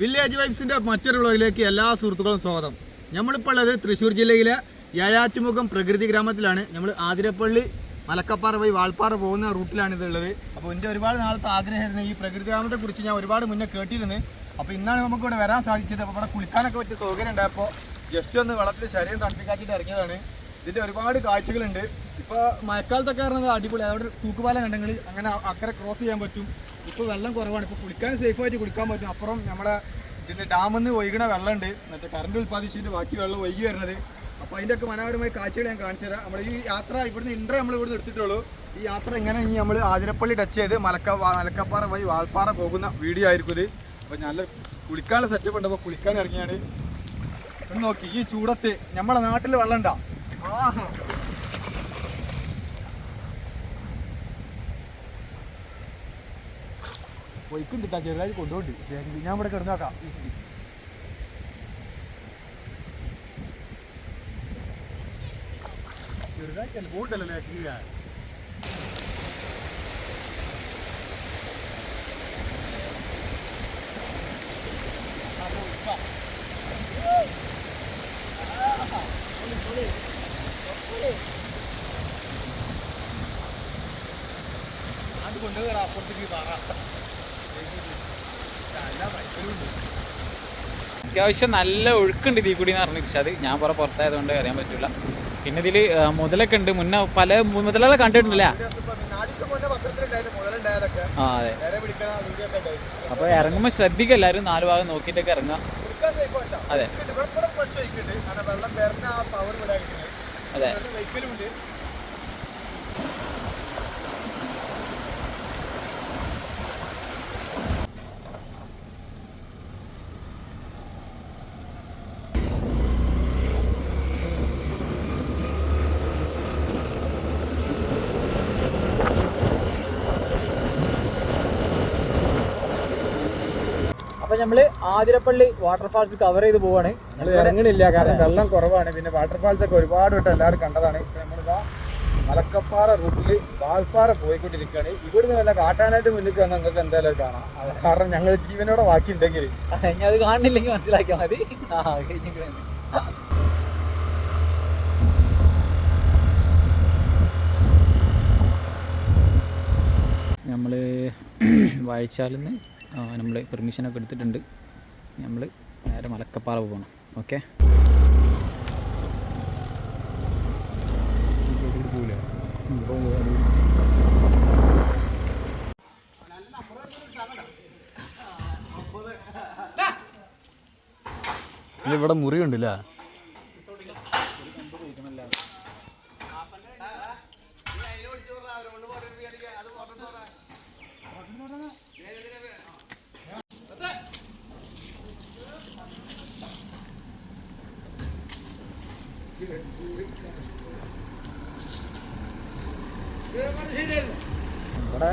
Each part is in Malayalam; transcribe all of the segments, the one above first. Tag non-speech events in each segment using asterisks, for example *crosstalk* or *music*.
വില്ലേജ് വൈബ്സിന്റെ മറ്റൊരു വ്ളോഗിലേക്ക് എല്ലാ സുഹൃത്തുക്കളും സ്വാഗതം. നമ്മളിപ്പോൾ ഉള്ളത് തൃശ്ശൂർ ജില്ലയിലെ യയാറ്റുമുഖം പ്രകൃതി ഗ്രാമത്തിലാണ്. നമ്മൾ ആതിരപ്പള്ളി മലക്കപ്പാറ പോയി വാൾപ്പാറ പോകുന്ന റൂട്ടിലാണ് ഇത് ഉള്ളത്. അപ്പോൾ എന്റെ ഒരുപാട് നാളത്തെ ആഗ്രഹമായിരുന്നു ഈ പ്രകൃതി ഗ്രാമത്തെ കുറിച്ച് ഞാൻ ഒരുപാട് മുന്നേ കേട്ടിരുന്നു. അപ്പോൾ ഇന്നാണ് നമുക്ക് ഇവിടെ വരാൻ സാധിച്ചത്. അപ്പോൾ ഇവിടെ കുളിക്കാനൊക്കെ പറ്റിയ സൗകര്യം ഉണ്ടായപ്പോൾ ജസ്റ്റ് ഒന്ന് വെള്ളത്തിൽ ശരീരം തണുപ്പിക്കാക്കിയിട്ട് ഇറങ്ങിയതാണ്. ഇതിന്റെ ഒരുപാട് കാഴ്ചകളുണ്ട്. ഇപ്പോൾ മഴക്കാലത്തൊക്കെ പറഞ്ഞത് അടിപൊളി. അതോടെ തൂക്കുപാലം കണ്ടെങ്കിൽ അങ്ങനെ അക്കരെ ക്രോസ് ചെയ്യാൻ പറ്റും. ഇപ്പൊ വെള്ളം കുറവാണ്. ഇപ്പൊ കുളിക്കാൻ സേഫ് ആയിട്ട് കുളിക്കാൻ പറ്റും. അപ്പുറം നമ്മുടെ ഇതിന്റെ ഡാമിൽ നിന്ന് ഒഴുകണ വെള്ളമുണ്ട് മറ്റേ കറണ്ട് ഉൽപ്പാദിച്ചിട്ട് ബാക്കി വെള്ളം ഒഴുകി വരുന്നത് അപ്പോൾ അതിന്റെ ഒക്കെ മനോഹരമായ കാഴ്ചകൾ ഞാൻ കാണിച്ചു തരാം. നമ്മൾ ഈ യാത്ര ഇവിടുന്ന് ഇൻട്രോ നമ്മൾ ഇവിടുന്ന് എടുത്തിട്ടുള്ളൂ. ഈ യാത്ര ഇങ്ങനെ ഇനി നമ്മൾ ആതിരപ്പള്ളി ടച്ച് ചെയ്ത് മലക്ക മലക്കപ്പാറ വഴി വാൾപ്പാറ പോകുന്ന വീഡിയോ ആയിരിക്കും ഇത്. അപ്പോൾ നല്ല കുളിക്കാനുള്ള സെറ്റപ്പ് ഉണ്ട്. അപ്പൊ കുളിക്കാൻ ഇറങ്ങിയാണ്. ഒന്ന് നോക്കി. ഈ ചൂടത്ത് നമ്മളെ നാട്ടിൽ വെള്ളം ഉണ്ടാ ആഹാ. പൊയ്ക്കുണ്ടിട്ടാ ചെറുതായി കൊണ്ടുപോണ്ട്. ഞാൻ ഇവിടെ കിടന്നു നോക്കാം ചെറുതായി ബോട്ടല്ലേ കീഴ കൊണ്ടുപോകണം അപ്പുറത്തേക്ക് പറ. അത്യാവശ്യം നല്ല ഒഴുക്കുണ്ട് ഇതിൽ കൂടി എന്ന് പറഞ്ഞു അത് ഞാൻ പുറ പുറത്തായതുകൊണ്ട് അറിയാൻ പറ്റില്ല. പിന്നെ ഇതിൽ മുതലൊക്കെ ഉണ്ട്. മുന്നേ പല മുതലകളെ കണ്ടിട്ടുണ്ടല്ലേ? അപ്പൊ ആ അതെ. നേരെ നാലു വീഡിയോ ഒക്കെ അപ്പോൾ ഇറങ്ങുമ്പോൾ ശ്രദ്ധിക്കുക എല്ലാവരും നാല് ഭാഗം നോക്കിയിട്ടൊക്കെ ഇറങ്ങുക. അതെ. അതെ ഇവിടെ കുറച്ച് ഒഴിക്കുന്നുണ്ട്. കാരണം വെള്ളം വരുന്ന ആ power ഇവിടെ കിട്ടുന്നത്. അതെ വെള്ളം ഒഴിക്കലുമുണ്ട്. അപ്പോൾ നമ്മൾ ആതിരപ്പള്ളി വാട്ടർഫാൾസ് കവർ ചെയ്ത് പോവാണ്. ഇറങ്ങണില്ല കാരണം വെള്ളം കുറവാണ്. പിന്നെ വാട്ടർഫാൾസ് ഒക്കെ ഒരുപാട് വട്ടം എല്ലാവരും കണ്ടതാണ്. നമ്മളിതാ മലക്കപ്പാറ റൂട്ടിൽ വാൽപ്പാറ പോയിക്കൊണ്ടിരിക്കുകയാണ്. ഇവിടുന്ന് വല്ല കാട്ടാനായിട്ട് മുന്നിൽ വന്നാൽ നിങ്ങൾക്ക് എന്തായാലും കാണാം. കാരണം ഞങ്ങൾ ജീവനോടെ ബാക്കി ഉണ്ടെങ്കിൽ ഇനി അത് കാണുന്നില്ലെങ്കിൽ മനസ്സിലാക്കിയാൽ മതി. നമ്മൾ വായിച്ചാലിൽ നിന്ന് നമ്മൾ പെർമിഷനൊക്കെ എടുത്തിട്ടുണ്ട്. നമ്മൾ നേരെ മലക്കപ്പാറ പോകണം ഓക്കെ ഇവിടെ മുറി ഉണ്ടല്ലേ ഇവിടെ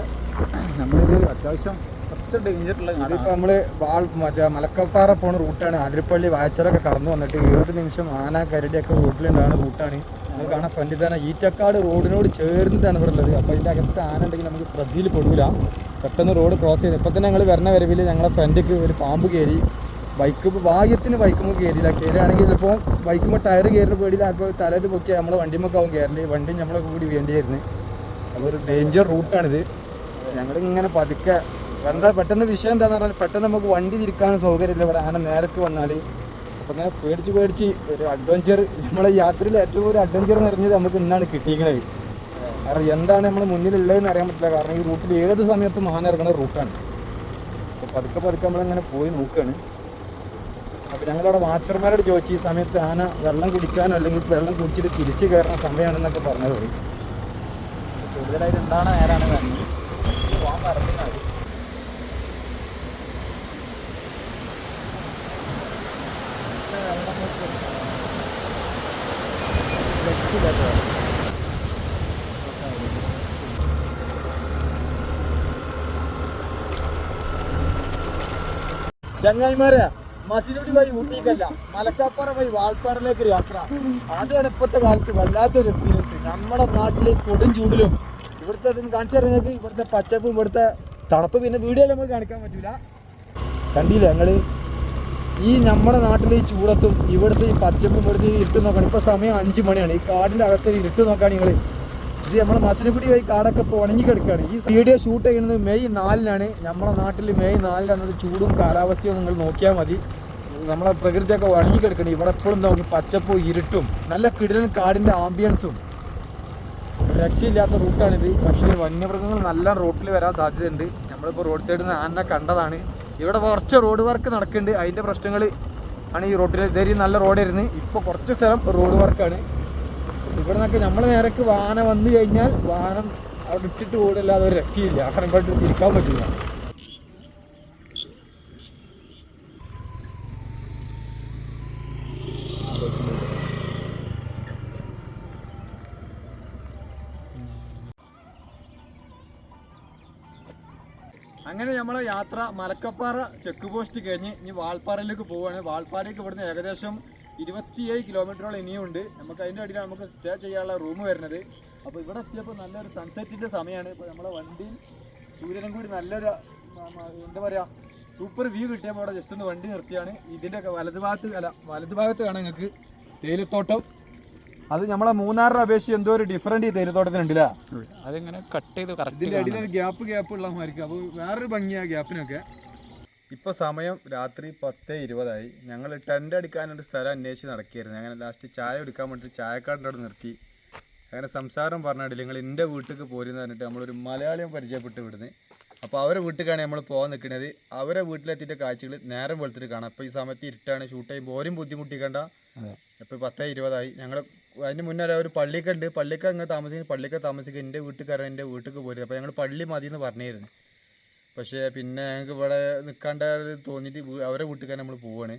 നമ്മളിത് അത്യാവശ്യം കുറച്ച് ഡേഞ്ചറുള്ള ഇതിപ്പോ നമ്മൾ വാൾ മറ്റേ മലക്കപ്പാറ പോണ റൂട്ടാണ് ആതിരപ്പള്ളി വായച്ചാലൊക്കെ കടന്നു വന്നിട്ട് ഏത് നിമിഷം ആന കരടിയൊക്കെ റൂട്ടിലുണ്ടാകുന്ന റൂട്ടാണ് നമുക്ക് കാണാൻ ഫ്രണ്ടിൽ തന്നെ. ഈറ്റക്കാട് റോഡിനോട് ചേർന്നിട്ടാണ് ഇവിടെ ഉള്ളത്. അപ്പോൾ ഇതിന്റെ അകത്ത് ആന ഉണ്ടെങ്കിൽ നമുക്ക് ശ്രദ്ധയിൽ പെടില്ല പെട്ടെന്ന് റോഡ് ക്രോസ് ചെയ്ത്. ഇപ്പം തന്നെ ഞങ്ങൾ വരുന്ന വരവിൽ ഞങ്ങളെ ഫ്രണ്ടിക്ക് ഒരു പാമ്പ് കയറി ബൈക്ക് ഭാഗ്യത്തിന് ബൈക്കുമ്പോൾ കയറിയില്ല കയറുകയാണെങ്കിൽ ചിലപ്പോൾ ബൈക്കുമ്പോൾ ടയർ കയറുന്ന പേടിയിൽ അപ്പോൾ തലയിൽ പൊക്കി നമ്മളെ വണ്ടിമൊക്കെ ആവും കയറേണ്ടി വണ്ടി നമ്മളെ കൂടി വേണ്ടിയായിരുന്നു. ഒരു ഡേഞ്ചർ റൂട്ടാണിത് ഞങ്ങളിങ്ങനെ പതുക്കെ എന്താ പെട്ടെന്ന് വിഷയം എന്താന്ന് പറഞ്ഞാൽ പെട്ടെന്ന് നമുക്ക് വണ്ടി തിരിക്കാനും സൗകര്യമില്ല. ഇവിടെ ആന നേരത്തെ വന്നാൽ അപ്പം അങ്ങനെ പേടിച്ച് പേടിച്ച് ഒരു അഡ്വഞ്ചർ നമ്മളെ യാത്രയിൽ ഏറ്റവും ഒരു അഡ്വഞ്ചർ നിറഞ്ഞത് നമുക്ക് ഇന്നാണ് കിട്ടിയിരിക്കുന്നത്. കാരണം എന്താണ് നമ്മൾ മുന്നിലുള്ളതെന്ന് അറിയാൻ പറ്റില്ല. കാരണം ഈ റൂട്ടിൽ ഏത് സമയത്തും ആന ഇറങ്ങുന്ന റൂട്ടാണ് അപ്പോൾ പതുക്കെ പതുക്കെ നമ്മളിങ്ങനെ പോയി നോക്കുകയാണ് അപ്പോൾ ഞങ്ങളവിടെ വാച്ചർമാരോട് ചോദിച്ചു ഈ സമയത്ത് ആന വെള്ളം കുടിക്കാനോ അല്ലെങ്കിൽ വെള്ളം കുടിച്ചിട്ട് തിരിച്ചു കയറുന്ന സമയമാണെന്നൊക്കെ പറഞ്ഞത് കൂടുതലായിട്ട് എന്താണ് നേരാണ് പോകാൻ പറഞ്ഞത് ചങ്ങായിമാരെ മസിനുടി വഴി ഊട്ടിക്കല്ല. മലക്കാപ്പാറ വഴി വാൾപ്പാറയിലേക്ക് യാത്ര. അതാണ് ഇപ്പോഴത്തെ കാലത്ത് വല്ലാത്തൊരു നമ്മുടെ നാട്ടിലെ കൊടും ചൂടിലും ഇവിടുത്തെ കാണിച്ചു തരാം ഇവിടുത്തെ പച്ചപ്പും ഇവിടുത്തെ തണുപ്പ്. പിന്നെ വീഡിയോയിൽ നമുക്ക് കാണിക്കാൻ പറ്റൂല. കണ്ടില്ലേ ഞങ്ങൾ? ഈ നമ്മുടെ നാട്ടിലെ ഈ ചൂടത്തും ഇവിടുത്തെ ഈ പച്ചപ്പും ഇവിടുത്തെ ഇരുട്ട് നോക്കണം. ഇപ്പൊ സമയം അഞ്ചു മണിയാണ്. ഈ കാടിന്റെ അകത്തൊരു ഇരുട്ട് നോക്കുകയാണ് നിങ്ങൾ ഇത് നമ്മുടെ മസനപ്പിടി വഴി കാടൊക്കെ ഇപ്പോൾ ഉണങ്ങി കിടക്കുകയാണ് ഈ വീഡിയോ ഷൂട്ട് ചെയ്യുന്നത് മെയ് നാലിനാണ്. നമ്മുടെ നാട്ടിൽ മെയ് നാലിനാണ് ചൂടും കാലാവസ്ഥയും നിങ്ങൾ നോക്കിയാൽ മതി. നമ്മളെ പ്രകൃതിയൊക്കെ ഉണങ്ങി കിടക്കണം. ഇവിടെ എപ്പോഴും നോക്കി പച്ചപ്പും ഇരുട്ടും. നല്ല കിടിലൻ കാടിന്റെ ആംബിയൻസും രക്ഷയില്ലാത്ത റൂട്ടാണിത്. പക്ഷേ വന്യമൃഗങ്ങൾ നല്ല റോട്ടിൽ വരാൻ സാധ്യതയുണ്ട്. നമ്മളിപ്പോൾ റോഡ് സൈഡിൽ നിന്ന് ആന കണ്ടതാണ്. ഇവിടെ കുറച്ച് റോഡ് വർക്ക് നടക്കുന്നുണ്ട്. അതിന്റെ പ്രശ്നങ്ങൾ ആണ് ഈ റോഡിൽ ഇതേ നല്ല റോഡായിരുന്നു ഇപ്പോൾ കുറച്ച് സ്ഥലം റോഡ് വർക്കാണ് ഇവിടെ നിന്നൊക്കെ നമ്മൾ നേരക്ക് വാഹനം വന്നു കഴിഞ്ഞാൽ വാഹനം അവിടെ ഇട്ടിട്ട് ഓടില്ലാതെ ഒരു രക്ഷയില്ല. കാരണം ഇവിടെ തിരിക്കാൻ പറ്റില്ല അങ്ങനെ നമ്മളെ യാത്ര മലക്കപ്പാറ ചെക്ക് പോസ്റ്റ് കഴിഞ്ഞ് ഇനി വാൾപ്പാറയിലേക്ക് പോവുകയാണ്. വാൾപ്പാറയ്ക്ക് ഇവിടുന്ന് ഏകദേശം ഇരുപത്തിയേഴ് കിലോമീറ്ററോളം ഇനിയുണ്ട്. നമുക്ക് അതിന്റെ അടിയിൽ നമുക്ക് സ്റ്റേ ചെയ്യാനുള്ള റൂം വരുന്നത്. അപ്പോൾ ഇവിടെ എത്തിയപ്പോൾ നല്ലൊരു സൺസെറ്റിന്റെ സമയമാണ്. ഇപ്പോൾ നമ്മളെ വണ്ടി സൂര്യനും കൂടി നല്ലൊരു എന്താ പറയുക സൂപ്പർ വ്യൂ കിട്ടിയപ്പോൾ ഇവിടെ ജസ്റ്റ് ഒന്ന് വണ്ടി നിർത്തിയാണ്. ഇതിന്റെ വലതുഭാഗത്ത് വലത് ഭാഗത്ത് അല്ല വലതുഭാഗത്ത് കാണാൻ കാണാം നിങ്ങൾക്ക്. തേയിലത്തോട്ടം. അത് നമ്മളെ മൂന്നാറിനെ അപേക്ഷിച്ച് എന്തോ ഒരു ഡിഫറന്റ് ഈ തേയിലത്തോട്ടത്തിനുണ്ടല്ലേ അതിങ്ങനെ കട്ട് ചെയ്ത് കറക്റ്റ് ഇതിന്റെ അടിയിൽ ഒരു ഗ്യാപ്പ് ഗ്യാപ്പ് ഉള്ളമായിരിക്കും അപ്പോൾ വേറൊരു ഭംഗിയാ ഗ്യാപ്പിനൊക്കെ ഇപ്പൊ സമയം രാത്രി പത്ത് ഇരുപതായി. ഞങ്ങൾ ടെന്റ് അടിക്കാനൊരു സ്ഥലം അന്വേഷിച്ച് നടക്കുകയായിരുന്നു. അങ്ങനെ ലാസ്റ്റ് ചായ എടുക്കാൻ വേണ്ടി ചായക്കാടിന്റെ അവിടെ നിർത്തി. അങ്ങനെ സംസാരം പറഞ്ഞിട്ട് നിങ്ങൾ എന്റെ വീട്ടിലേക്ക് പോരുന്ന് പറഞ്ഞിട്ട് നമ്മളൊരു മലയാളിയും പരിചയപ്പെട്ട് വിടുന്നത് അപ്പോൾ അവരെ വീട്ടിലേക്കാണ് നമ്മൾ പോകാൻ നിൽക്കുന്നത്. അവരെ വീട്ടിലെത്തിയിട്ട് കാഴ്ചകൾ നേരം വെളുത്തിട്ട് കാണാം. അപ്പോൾ ഈ സമയത്ത് ഇരുട്ടാണ് ഷൂട്ട് ചെയ്യുമ്പോൾ ഓരും ബുദ്ധിമുട്ടിക്കണ്ട. ഇപ്പോൾ പത്ത് ഇരുപതായി. ഞങ്ങൾ അതിന് മുന്നേ ഒരു പള്ളിക്ക് ഉണ്ട് പള്ളിക്ക് അങ്ങ് താമസിക്കുന്ന. പള്ളിക്ക് താമസിക്കുക എന്റെ വീട്ടുകാരൻ എന്റെ വീട്ടിലേക്ക് പോരുത് അപ്പോൾ ഞങ്ങൾ പള്ളി മതി എന്ന് പറഞ്ഞിരുന്നു പക്ഷേ പിന്നെ ഞങ്ങൾക്ക് ഇവിടെ നിൽക്കാണ്ട തോന്നിയിട്ട് അവരെ വീട്ടുകാരൻ നമ്മൾ പോവാണ്.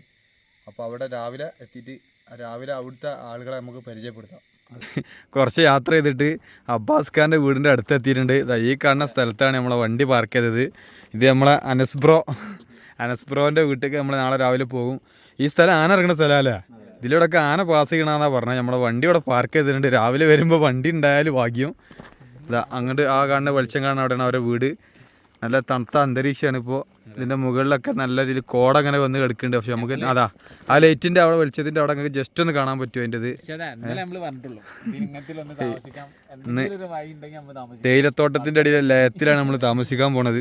അപ്പോൾ അവിടെ രാവിലെ എത്തിയിട്ട് രാവിലെ അവിടുത്തെ ആളുകളെ നമുക്ക് പരിചയപ്പെടുത്താം. കുറച്ച് യാത്ര ചെയ്തിട്ട് അബ്ബാസ് ഖാന്റെ വീടിന്റെ അടുത്ത് എത്തിയിട്ടുണ്ട്. ഈ കാണുന്ന സ്ഥലത്താണ് നമ്മളെ വണ്ടി പാർക്ക് ചെയ്തത്. ഇത് നമ്മളെ അനസ്ബ്രോ ബ്രോ. അനസ് ബ്രോന്റെ വീട്ടിലേക്ക് നമ്മൾ നാളെ രാവിലെ പോകും. ഈ സ്ഥലം ആന ഇറങ്ങുന്ന സ്ഥലമല്ലേ ഇതിലൂടെയൊക്കെ ആന പാസ് ചെയ്യണമെന്നാണ് പറഞ്ഞത്. നമ്മുടെ വണ്ടി ഇവിടെ പാർക്ക് ചെയ്തിട്ടുണ്ട്. രാവിലെ വരുമ്പോൾ വണ്ടി ഉണ്ടായാലും ഭാഗ്യം. ഇതാ അങ്ങോട്ട് ആ കാണുന്ന വെളിച്ചം കാണുന്ന അവിടെയാണ് അവരുടെ വീട്. നല്ല തണുത്ത അന്തരീക്ഷമാണ് ഇപ്പോൾ ഇതിന്റെ മുകളിലൊക്കെ നല്ല രീതിയിൽ കോട അങ്ങനെ വന്ന് കിടക്കുന്നുണ്ട്. പക്ഷെ നമുക്ക് അതാ ആ ലൈറ്റിന്റെ അവിടെ വെളിച്ചത്തിന്റെ അവിടെ അങ്ങനെ ജസ്റ്റ് ഒന്ന് കാണാൻ പറ്റുമോ അതിന്റെത് പക്ഷേ അത് എന്നാലും നമ്മൾ പറഞ്ഞിട്ടുള്ളൂ. ഇങ്ങനത്തിൽ ഒന്ന് താമസിക്കാം. എന്തെങ്കിലും ഒരു വഴി ഉണ്ടെങ്കിൽ നമ്മൾ താമസിക്കാം. തേയിലത്തോട്ടത്തിന്റെ അടിയിലെ ലയത്തിലാണ് നമ്മൾ താമസിക്കാൻ പോണത്.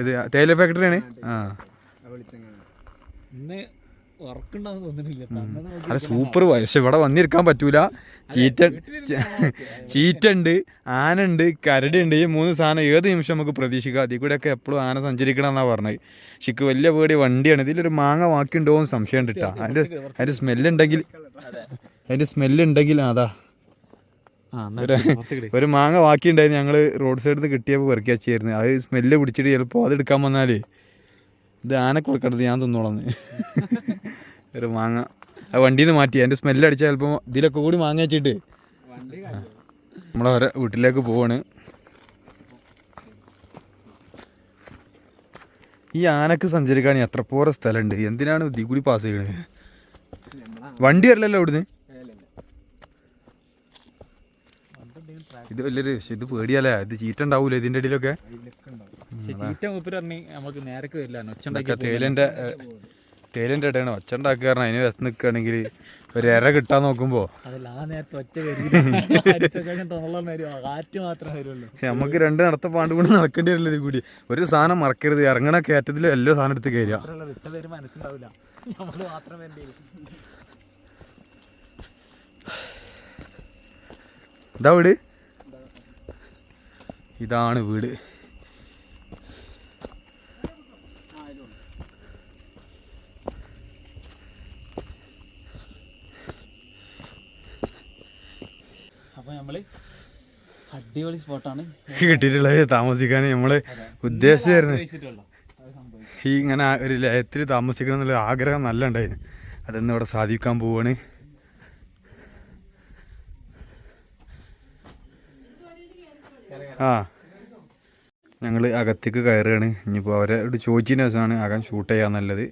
ഇത് തേയില ഫാക്ടറിയാണ് ആ ഇന്ന് അല്ല സൂപ്പർ പക്ഷെ ഇവിടെ വന്നിരിക്കാൻ പറ്റൂല. ചീറ്റ ചീറ്റുണ്ട് ആനുണ്ട് കരടുണ്ട് ഈ മൂന്ന് സാധനം ഏത് നിമിഷം നമുക്ക് പ്രതീക്ഷിക്കാം? അതിൽ കൂടെയൊക്കെ എപ്പോഴും ആന സഞ്ചരിക്കണം എന്നാണ് പറഞ്ഞത്. ശിക്ക് വലിയ പേടി വണ്ടിയാണ്. ഇതിലൊരു മാങ്ങ വാക്കിയുണ്ടോ എന്ന് സംശയം ഉണ്ട് കേട്ടോ. അതിന്റെ അതിന്റെ സ്മെല്ലുണ്ടെങ്കിൽ അതിന്റെ സ്മെല്ലുണ്ടെങ്കിൽ അതാ. ഒരു മാങ്ങ വാക്കി ബാക്കിയുണ്ടായിരുന്നു ഞങ്ങൾ റോഡ് സൈഡിൽ നിന്ന് കിട്ടിയപ്പോൾ പെറുക്കി വെച്ചായിരുന്നു അത് സ്മെല്ല് പിടിച്ചിട്ട് ചിലപ്പോൾ അത് എടുക്കാൻ വന്നാലേ ഇത് ആന കൊടുക്കണത് ഞാൻ തിന്നോളന്ന് *laughs* ഒരു മാങ്ങ. ആ വണ്ടിയിൽ നിന്ന് മാറ്റി. അതിന്റെ സ്മെല്ല് അടിച്ചാൽ ചിലപ്പോൾ ഇതിലൊക്കെ കൂടി മാങ്ങ വെച്ചിട്ട്. നമ്മളവരെ വീട്ടിലേക്ക് പോവാണ്. ഈ ആനക്ക് സഞ്ചരിക്കാൻ എത്ര പോരെ സ്ഥലമുണ്ട്? എന്തിനാണ് ഇതിൽ കൂടി പാസ് ചെയ്യണത്? വണ്ടി വരില്ലല്ലോ അവിടുന്ന്? ഇത് വലിയൊരു പക്ഷെ ഇത് പേടിയല്ലേ ഇത് ചീറ്റ ഉണ്ടാവൂലേ ഇതിന്റെ ഇടയിലൊക്കെ? പക്ഷെ തേയിലന്റെ ഇടയാണ് ഒച്ച ഉണ്ടാക്കുക കാരണം അതിന് വിശന്ന് നിൽക്കുകയാണെങ്കിൽ ഒരു ഇര കിട്ടാൻ നോക്കുമ്പോൾ വരുള്ളൂ. നമുക്ക് രണ്ട് നടത്ത പാണ്ട് കൊണ്ട് നടക്കേണ്ടി വരില്ല ഇത് കൂടി? ഒരു സാധനം മറക്കരുത്. ഇറങ്ങണ കയറ്റത്തിൽ എല്ലാ സാധനം എടുത്ത് കയറുക. ഇതാ വീട്. ഇതാണ് വീട്. അപ്പോൾ നമ്മൾ അടിപൊളി സ്പോട്ടാണ്. കിട്ടിയിട്ടുള്ളത് താമസിക്കാൻ നമ്മൾ ഉദ്ദേശിച്ചായിരുന്നു ഈ ഇങ്ങനെ ഒരു ലയത്തിൽ താമസിക്കണം എന്നുള്ള ആഗ്രഹം നല്ല ഉണ്ടായിരുന്നു അതൊന്നും ഇവിടെ സാധിക്കാൻ പോവാണ്. ആ. ഞങ്ങൾ അകത്തേക്ക് കയറുകയാണ്. ഇനിയിപ്പോൾ അവരോട് ചോദിച്ചതിന് ശേഷമാണ് അകം ഷൂട്ട് ചെയ്യാൻ നല്ലത്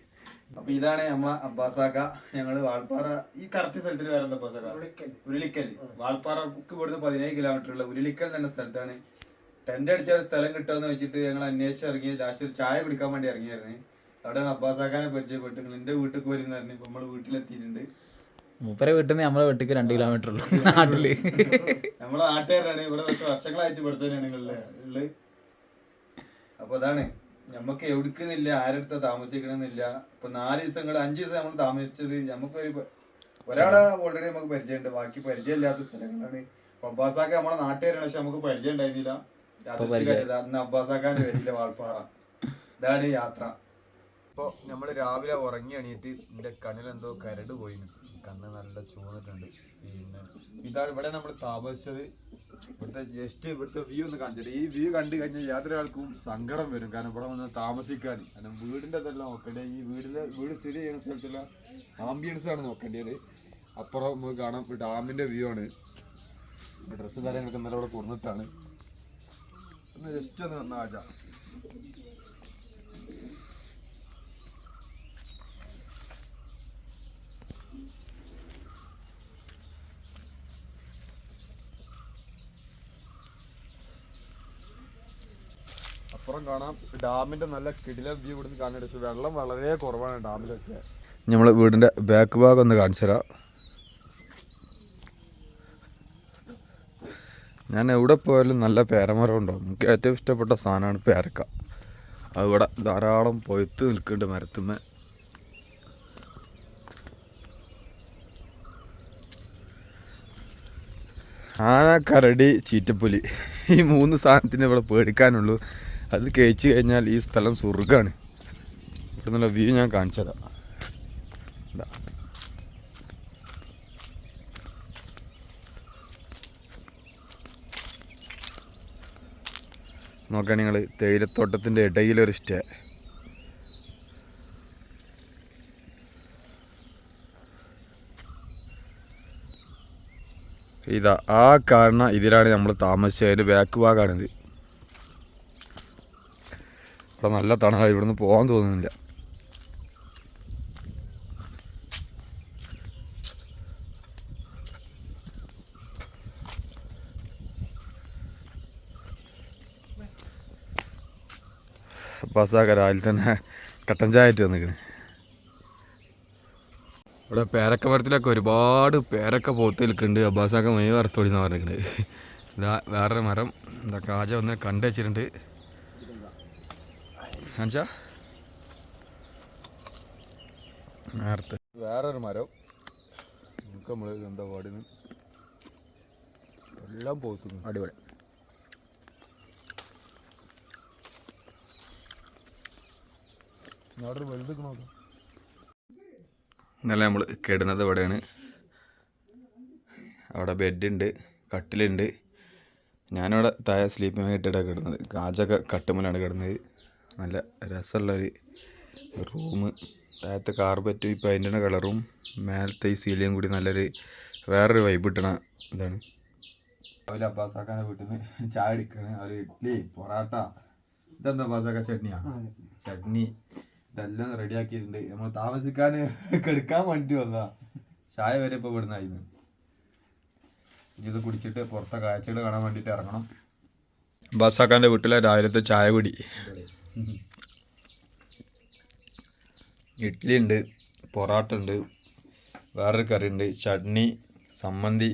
അപ്പോൾ ഇതാണ് നമ്മളെ അബ്ബാസാക്ക ഞങ്ങൾ വാൾപ്പാറ ഈ കറക്റ്റ് സ്ഥലത്തിൽ വരുന്ന അബ്ബാസാക്ക ഉരുളിക്കൽ വാൾപ്പാറക്ക് ഇവിടുന്ന് പതിനേഴ് കിലോമീറ്റർ ഉള്ള ഉരുളിക്കൽ എന്ന സ്ഥലത്താണ്. ടെന്റ് അടിച്ച ഒരു സ്ഥലം കിട്ടുമെന്ന് വെച്ചിട്ട് ഞങ്ങൾ അന്വേഷിച്ച് ഇറങ്ങി ലാസ്റ്റ് ഒരു ചായ കുടിക്കാൻ വേണ്ടി ഇറങ്ങിയായിരുന്നു. അവിടെയാണ് അബ്ബാസാക്കാനെ പരിചയപ്പെട്ട് എന്റെ വീട്ടിൽ വരുന്ന പറഞ്ഞു ഇപ്പൊ നമ്മൾ വീട്ടിലെത്തിയിട്ടുണ്ട്. മൂപ്പരെ വീട്ടിൽ നിന്ന് നമ്മളെ വീട്ടിൽ രണ്ട് കിലോമീറ്റർ ഉള്ളു. നാട്ടിൽ. നമ്മളെ നാട്ടുകാരാണ്. ഇവിടെ പക്ഷെ വർഷങ്ങളായിട്ട് ഇവിടെ തന്നെയാണ് നിങ്ങളിലെ ഉള്ളത്. അപ്പൊ അതാണ്. നമുക്ക് എവിടുക്കുന്നില്ല ആരടുത്ത താമസിക്കണമെന്നില്ല ഇപ്പൊ നാല് ദിവസങ്ങൾ അഞ്ച് ദിവസം നമ്മൾ താമസിച്ചത് നമുക്ക് ഒരു ഒരാളെ ഓൾറെഡി നമുക്ക് പരിചയമുണ്ട് ബാക്കി പരിചയമില്ലാത്ത സ്ഥലങ്ങളാണ്. അബ്ബാസാക്ക നമ്മളെ നാട്ടുകാരാണ് പക്ഷെ നമുക്ക് പരിചയം. ഉണ്ടായിരുന്നില്ല അന്ന് അബ്ബാസാക്കാന്റെ പേരില്ല വാൾപ്പാറ. ഇതാണ് യാത്ര. ഇപ്പൊ നമ്മൾ രാവിലെ ഉറങ്ങി എണീറ്റ് എന്റെ കണ്ണിലെന്തോ കരട് പോയിന്. കണ്ണ് നല്ല ചൂന്നിട്ടുണ്ട്. പിന്നെ ഇതാണ് ഇവിടെ നമ്മൾ താമസിച്ചത്. ഇവിടുത്തെ ജസ്റ്റ് ഇവിടുത്തെ വ്യൂ ഒന്ന് കാണിച്ചിട്ട് ഈ വ്യൂ കണ്ടു കഴിഞ്ഞാൽ യാതൊരാൾക്കും സങ്കടം വരും. കാരണം ഇവിടെ വന്ന് താമസിക്കാൻ. കാരണം വീടിന്റെ ഇതെല്ലാം നോക്കേണ്ടത് ഈ വീടിന്റെ വീട് സ്ഥിതി ചെയ്യുന്ന സ്ഥലത്തുള്ള ആംബിയൻസ് ആണ് നോക്കേണ്ടത്. അപ്പുറം നമുക്ക് കാണാം. ഡാമിന്റെ വ്യൂ ആണ്. ഡ്രസ്സ് കാര്യങ്ങളൊക്കെ ഇന്നലെ ഇവിടെ കൊടുത്തിട്ടാണ് ഒന്ന് ജസ്റ്റ് ഒന്ന് വന്നാ അപ്പുറം കാണാം. ഡാമിന്റെ നല്ല കിടില വ്യൂ ഇവിടുന്ന് കാണാൻ വെള്ളം വളരെ കുറവാണ് ഡാമിലൊക്കെ. നമ്മൾ വീടിന്റെ ബാക്ക് ഭാഗം ഒന്ന് കാണിച്ചു ഞാൻ എവിടെ പോയാലും നല്ല പേരമരം ഉണ്ടാവും എനിക്ക് ഏറ്റവും ഇഷ്ടപ്പെട്ട സാധനമാണ് പേരക്ക. അതിവിടെ ധാരാളം പൊയ്ത്ത് നിൽക്കുന്നുണ്ട് മരത്തുമ്മ. ആന കരടി ചീറ്റപ്പുലി. ഈ മൂന്ന് സാധനത്തിന് ഇവിടെ പേടിക്കാനുള്ളൂ. അത് കഴിച്ചു കഴിഞ്ഞാൽ ഈ സ്ഥലം സുർഗാണ് ഇവിടെ വ്യൂ ഞാൻ കാണിച്ചു. നോക്കാൻ നിങ്ങൾ തേയിലത്തോട്ടത്തിന്റെ ഇടയിലൊരു സ്റ്റേ. ഇതാ ആ കാണുന്ന ഇതിലാണ് നമ്മൾ താമസിച്ചത്. അതിന്റെ ബാക്ക് ഭാഗമാണിത് ഇവിടെ നല്ല തണലാണ് ഇവിടുന്ന് പോകാൻ തോന്നുന്നില്ല. ബസ്സാക്ക തന്നെ കട്ടൻ ചായ ആയിട്ട് വന്നിക്കണ് ഇവിടെ പേരക്ക മരത്തിലൊക്കെ ഒരുപാട് പേരക്ക പോത്ത് നിൽക്കുന്നുണ്ട്. അബ്ബാസാക്ക മെയ് വരത്തോടി എന്നാണ് പറഞ്ഞിരിക്കുന്നത് ഇതാ വേറൊരു മരം എന്താ കാജ വന്ന് കണ്ടു വെച്ചിട്ടുണ്ട്. കാണിച്ചാ നേരത്തെ. വേറൊരു മരം. നമുക്ക് നമ്മൾ എന്താ പാടിന് എല്ലാം പോത്തുന്നു അടിപൊളി. അവിടെ വലുത് നോക്കാം ഇന്നലെ നമ്മൾ കിടന്നത് ഇവിടെയാണ്. അവിടെ ബെഡുണ്ട് കട്ടിലുണ്ട്. ഞാനവിടെ താഴെ സ്ലീപ്പിംഗ് ആയിട്ടാണ് കിടന്നത്. കാജൊക്കെ കട്ടുമ്മലാണ് കിടന്നത്. നല്ല രസമുള്ളൊരു റൂം. താഴത്തെ കാർപ്പറ്റ് ഈ അതിന്റെ കളറും മേലത്തെ ഈ സീലിയും കൂടി നല്ലൊരു വേറൊരു വൈബ് കിട്ടണ ഇതാണ്. രാവിലെ അബ്ബാസാക്കാന്റെ വീട്ടിൽ നിന്ന് ചായ എടുക്കണേ അവർ ഇഡ്ഡലി പൊറാട്ട ഇതെന്താ അബ്ബാസാക്ക? ചട്നിയാ? ചട്നി. ഇതെല്ലാം റെഡിയാക്കിയിട്ടുണ്ട്. നമ്മൾ താമസിക്കാൻ കെടുക്കാൻ വേണ്ടി വന്നതാ. ചായ വരെ ഇപ്പോൾ ഇവിടുന്ന് ആയിരുന്നു ഇത് കുടിച്ചിട്ട് പുറത്തെ കാഴ്ചകൾ കാണാൻ വേണ്ടിയിട്ട് ഇറങ്ങണം. ബസാക്കാന്റെ വീട്ടിലെ രാവിലത്തെ ചായ കുടി. *laughs* ഇഡ്ഡലി ഉണ്ട് പൊറാട്ട ഉണ്ട് വേറൊരു കറി ഉണ്ട് ചട്നി സമ്മന്തി.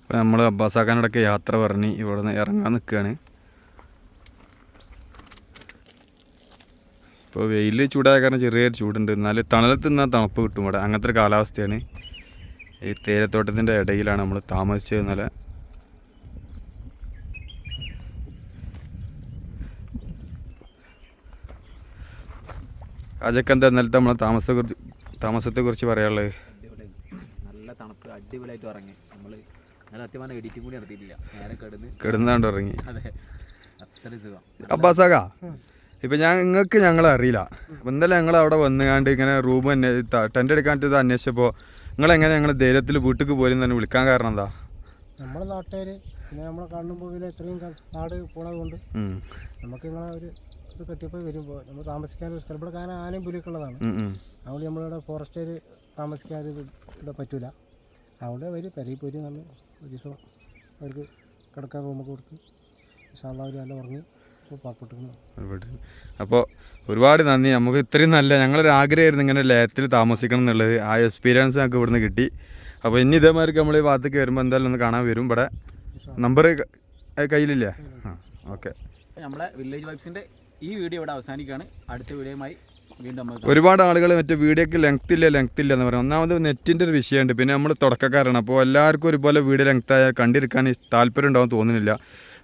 ഇപ്പം നമ്മൾ അബ്ബാസാക്കാനോടൊക്കെ യാത്ര പറഞ്ഞ് ഇവിടെ നിന്ന് ഇറങ്ങാൻ നിൽക്കുകയാണ് ഇപ്പോൾ വെയിൽ ചൂടായ കാരണം ചെറിയൊരു ചൂടുണ്ട്. എന്നാലും തണലത്ത് നിന്നാൽ തണുപ്പ് കിട്ടും ഇവിടെ. അങ്ങനത്തെ ഒരു കാലാവസ്ഥയാണ്. ഈ തേയിലത്തോട്ടത്തിന്റെ ഇടയിലാണ് നമ്മൾ താമസിച്ചത് ഇന്നലെ. അജക്ക് എന്താ ഇന്നലത്തെ നമ്മളെ താമസത്തെ കുറിച്ച് താമസത്തെ കുറിച്ച് പറയാനുള്ളത്? നല്ല തണുപ്പ് അടിപൊളിയായിട്ട് ഉറങ്ങി. നമ്മൾ നല്ല അത്യമാനം എഡിറ്റിംഗ് കൂടി നടത്തിയിട്ടില്ല. നേരെ കിടന്ന് കിടന്നാണ്ട് ഇറങ്ങി അതെ. അത്ര സുഖം. അബ്ബാസാക ഇപ്പൊ ഞാൻ നിങ്ങൾക്ക് ഞങ്ങളെ അറിയില്ല. അപ്പൊ ഇന്നലെ ഞങ്ങൾ അവിടെ വന്നുകാണ്ട് ഇങ്ങനെ റൂം തന്നെ ടെന്റ് എടുക്കാണ്ട് ഇത് അന്വേഷിച്ചപ്പോൾ നിങ്ങളെങ്ങനെ ഞങ്ങൾ ധൈര്യത്തിൽ വീട്ടിൽ പോലും തന്നെ വിളിക്കാൻ കാരണം എന്താ? നമ്മുടെ നാട്ടുകാർ പിന്നെ നമ്മളെ കാണുമ്പോൾ പിന്നെ ഇത്രയും നാട് പോണത് കൊണ്ട് നമുക്ക് ഇങ്ങനെ ഒരു ഇത് കെട്ടിപ്പോയി വരുമ്പോൾ നമ്മൾ താമസിക്കാൻ ഒരു സ്ഥലം. ഇവിടെ കാരണം ആനയും പുലിക്കുള്ളതാണ്. അതുകൊണ്ട് നമ്മളിവിടെ ഫോറസ്റ്റുകാർ താമസിക്കാൻ ഇത് ഇവിടെ പറ്റൂല. അതുകൊണ്ട് വരും പെരയിൽ പോയി നമ്മൾ ഒരു ദിവസം അവർക്ക് കിടക്കാൻ റൂമൊക്കെ കൊടുത്ത് അവർ നല്ല ഉറങ്ങി അപ്പോൾ ഒരുപാട് നന്ദി. നമുക്ക് ഇത്രയും നല്ല ഞങ്ങളൊരു ആഗ്രഹമായിരുന്നു ഇങ്ങനെ ലയത്തിൽ താമസിക്കണം എന്നുള്ളത്. ആ എക്സ്പീരിയൻസ് ഞങ്ങൾക്ക് ഇവിടുന്ന് കിട്ടി. അപ്പോൾ ഇനി ഇതേമാതിരി നമ്മൾ ഈ ഭാഗത്തേക്ക് വരുമ്പോൾ എന്തായാലും ഒന്ന് കാണാൻ വരും. ഇവിടെ നമ്പർ കയ്യിലില്ലേ? ആ ഓക്കെ നമ്മളെ വില്ലേജ് വൈബ്സിന്റെ ഈ വീഡിയോ ഇവിടെ അവസാനിക്കുകയാണ്. അടുത്ത വീഡിയോയുമായി ഒരുപാട് ആളുകൾ മറ്റേ വീഡിയോക്ക് ലെങ്ത് ഇല്ല ലെങ്ത് ഇല്ല എന്ന് പറയും. ഒന്നാമത് നെറ്റിന്റെ ഒരു വിഷയമുണ്ട്. പിന്നെ നമ്മൾ തുടക്കക്കാരാണ്. അപ്പോൾ എല്ലാവർക്കും ഒരുപോലെ വീഡിയോ ലെങ്ത് ആയാൽ കണ്ടിരിക്കാൻ താല്പര്യം ഉണ്ടാവും തോന്നുന്നില്ല.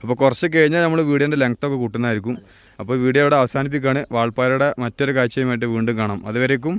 അപ്പോൾ കുറച്ച് കഴിഞ്ഞാൽ നമ്മൾ വീഡിയോന്റെ ലെങ്ത് ഒക്കെ കൂട്ടുന്നതായിരിക്കും. അപ്പോൾ വീഡിയോ ഇവിടെ അവസാനിപ്പിക്കുകയാണ്. വാൾപ്പാറയുടെ മറ്റൊരു കാഴ്ചയുമായിട്ട് വീണ്ടും കാണാം. അതുവരേക്കും